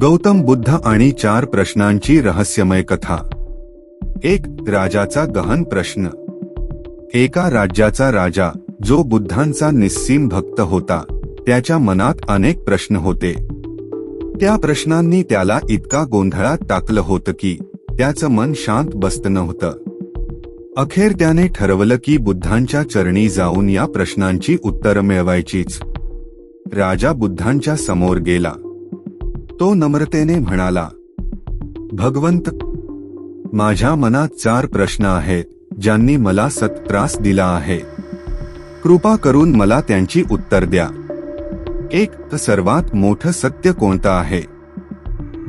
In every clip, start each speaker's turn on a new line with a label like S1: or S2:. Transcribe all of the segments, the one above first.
S1: गौतम बुद्ध आणि चार प्रश्नांची रहस्यमय कथा. एक राजाचा गहन प्रश्न. एका राज्याचा राजा जो बुद्धांचा निस्सीम भक्त होता त्याच्या मनात अनेक प्रश्न होते. त्या प्रश्नांनी त्याला इतका गोंधळात टाकलं होतं की त्याचं मन शांत बसत नव्हतं. अखेर त्याने ठरवलं की बुद्धांच्या चरणी जाऊन या प्रश्नांची उत्तरं मिळवायचीच. राजा बुद्धांच्या समोर गेला. तो नम्रतेने म्हणाला भगवंत माझ्या मनात चार प्रश्न आहेत ज्यांनी मला सत्रास दिला आहे. कृपा करून मला त्यांची उत्तर द्या. एक तर सर्वात मोठं सत्य कोणतं आहे?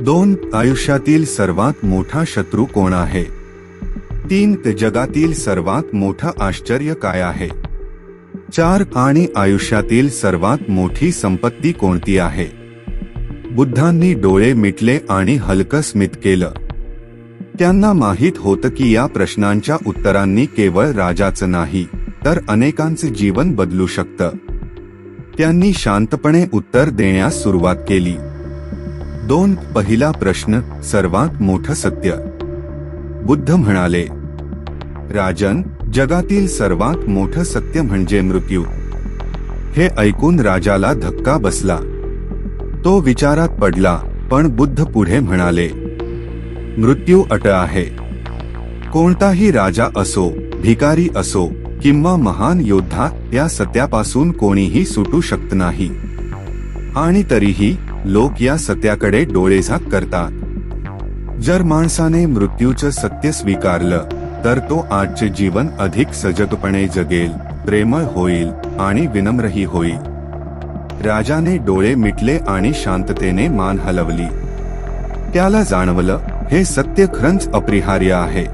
S1: दोन आयुष्यातील सर्वात मोठा शत्रू कोण आहे? तीन जगातील सर्वात मोठं आश्चर्य काय आहे? चार आणि आयुष्यातील सर्वात मोठी संपत्ती कोणती आहे? बुद्धांनी डोळे मिटले आणि हलकं स्मित केलं. त्यांना माहीत होतं की या प्रश्नांच्या उत्तरांनी केवळ राजाचं नाही तर अनेकांचं जीवन बदलू शकतं. त्यांनी शांतपणे उत्तर देण्यास सुरुवात केली. दोन पहिला प्रश्न सर्वात मोठं सत्य. बुद्ध म्हणाले राजन जगातील सर्वात मोठं सत्य म्हणजे मृत्यू. हे ऐकून राजाला धक्का बसला. तो विचारात पडला पण बुद्ध पुढे म्हणाले मृत्यू अट आहे. कोणताही राजा असो भिकारी असो किंवा महान योद्धा या सत्यापासून कोणीही सुटू शकत नाही. आणि तरीही लोक या सत्याकडे डोळेझाक करतात. जर माणसाने मृत्यूचं सत्य स्वीकारलं तर तो आजचे जीवन अधिक सजगपणे जगेल प्रेमळ होईल आणि विनम्रही होईल. राजाने डोळे मिटले आणि शांततेने मान हलवली. त्याला जाणवलं हे सत्य खरंच अपरिहार्य आहे.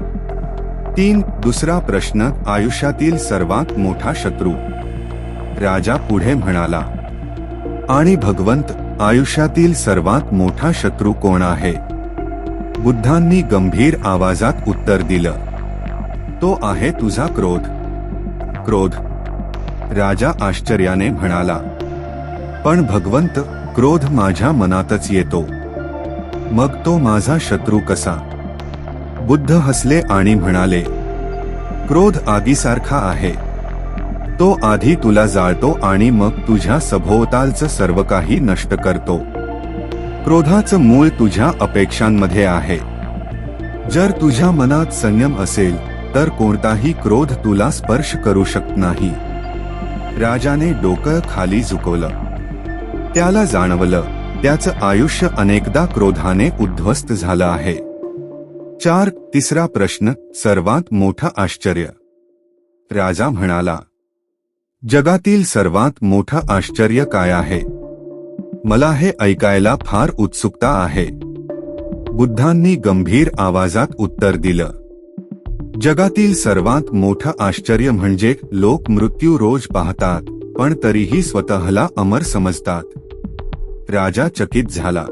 S1: तीन दुसरा प्रश्न आयुष्यातील सर्वात मोठा शत्रू. राजा पुढे म्हणाला आणि भगवंत आयुष्यातील सर्वात मोठा शत्रू कोण आहे? बुद्धांनी गंभीर आवाजात उत्तर दिलं तो आहे तुझा क्रोध. क्रोध? राजा आश्चर्याने म्हणाला पण भगवंत क्रोध माझ्या मनातच येतो. मग तो माझा शत्रू कसा? बुद्ध हसले आणि म्हणाले क्रोध आगीसारखा आहे. तो आधी तुला जाळतो आणि मग तुझ्या सभोवतालचं सर्व काही नष्ट करतो. क्रोधाचं मूळ तुझ्या अपेक्षांमध्ये आहे. जर तुझ्या मनात संयम असेल तर कोणताही क्रोध तुला स्पर्श करू शकत नाही. राजाने डोकं खाली झुकवलं. त्याला जाणवलं त्याचं आयुष्य अनेकदा क्रोधाने उद्ध्वस्त झालं आहे. चार तिसरा प्रश्न सर्वात मोठं आश्चर्य. राजा म्हणाला जगातील सर्वात मोठं आश्चर्य काय आहे? मला हे ऐकायला फार उत्सुकता आहे. बुद्धांनी गंभीर आवाजात उत्तर दिलं जगातील सर्वात मोठं आश्चर्य म्हणजे लोक मृत्यू रोज पाहतात पण तरीही स्वतःला अमर समजतात. राजा चकित झाला.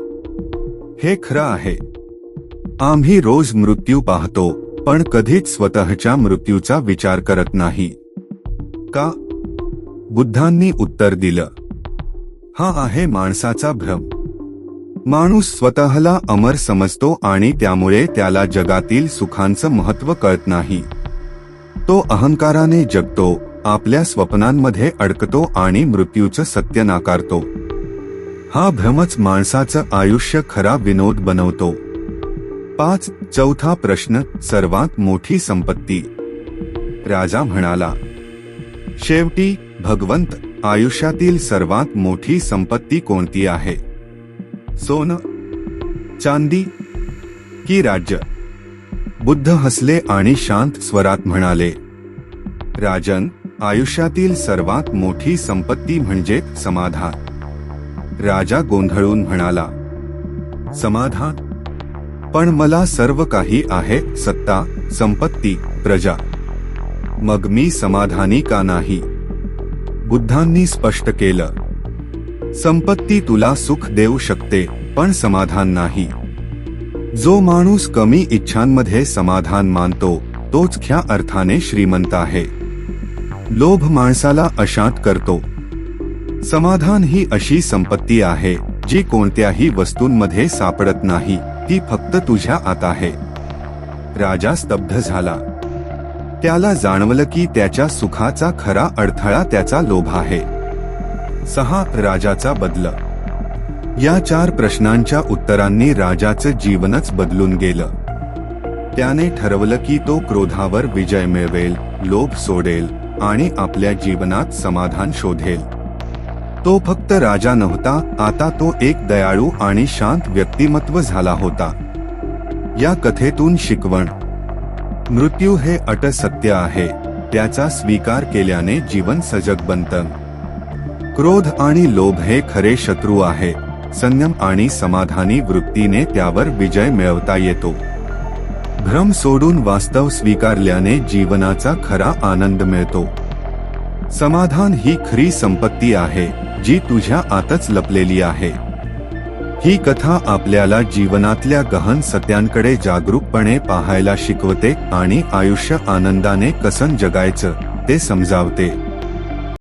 S1: हे खरं आहे. आम्ही रोज मृत्यू पाहतो पण कधीच स्वतःच्या मृत्यूचा विचार करत नाही. का? बुद्धांनी उत्तर दिलं. हा आहे माणसाचा भ्रम. माणूस स्वतःला अमर समजतो आणि त्यामुळे त्याला जगातील सुखांचं महत्त्व कळत नाही. तो अहंकाराने जगतो आपल्या स्वप्नांमध्ये अडकतो आणि मृत्यूचं सत्य नाकारतो. हा भ्रमच माणसाचं आयुष्य खरा विनोद बनवतो. पाच चौथा प्रश्न सर्वात मोठी संपत्ती. राजा म्हणाला शेवटी भगवंत आयुष्यातील सर्वात मोठी संपत्ती कोणती आहे? सोनं चांदी की राज्य? बुद्ध हसले आणि शांत स्वरात म्हणाले राजन आयुष्यातील सर्वात मोठी संपत्ती म्हणजे समाधान. राजा गोंधळून म्हणाला समाधान. पण मला सर्व काही आहे सत्ता संपत्ती प्रजा. मग मी समाधानी का नाही? बुद्धांनी स्पष्ट केलं संपत्ती तुला सुख देऊ शकते पण समाधान नाही. जो माणूस कमी इच्छांमध्ये समाधान मानतो तोच ख्या अर्थाने श्रीमंत आहे. लोभ माणसाला अशांत करतो. समाधान ही अशी संपत्ती आहे जी कोणत्याही वस्तूंमध्ये सापडत नाही ती फक्त तुझ्या आत आहे. राजा स्तब्ध झाला. त्याला जाणवलं की त्याच्या सुखाचा खरा अडथळा त्याचा लोभ आहे. सहा राजाचा बदल. या चार प्रश्नांच्या उत्तरांनी राजाचं जीवनच बदलून गेलं. त्याने ठरवलं की तो क्रोधावर विजय मिळवेल लोभ सोडेल आणि आपल्या जीवनात समाधान शोधेल. तो फक्त राजा नव्हता आता तो एक दयाळू आणि शांत व्यक्तिमत्व झाला होता. या कथेतून शिकवण. मृत्यू हे अट सत्य आहे त्याचा स्वीकार केल्याने जीवन सजग बनतं. क्रोध आणि लोभ हे खरे शत्रू आहे संयम आणि समाधानी वृत्तीने त्यावर विजय मिळवता येतो. भ्रम सोडून वास्तव स्वीकारल्याने जीवनाचा खरा आनंद मिळतो. समाधान ही खरी संपत्ती आहे जी तुझ्या आतच लपलेली आहे. ही कथा आपल्याला जीवनातल्या गहन सत्यांकडे जागरूकपणे पाहायला शिकवते आणि आयुष्य आनंदाने कसं जगायचं ते समजावते.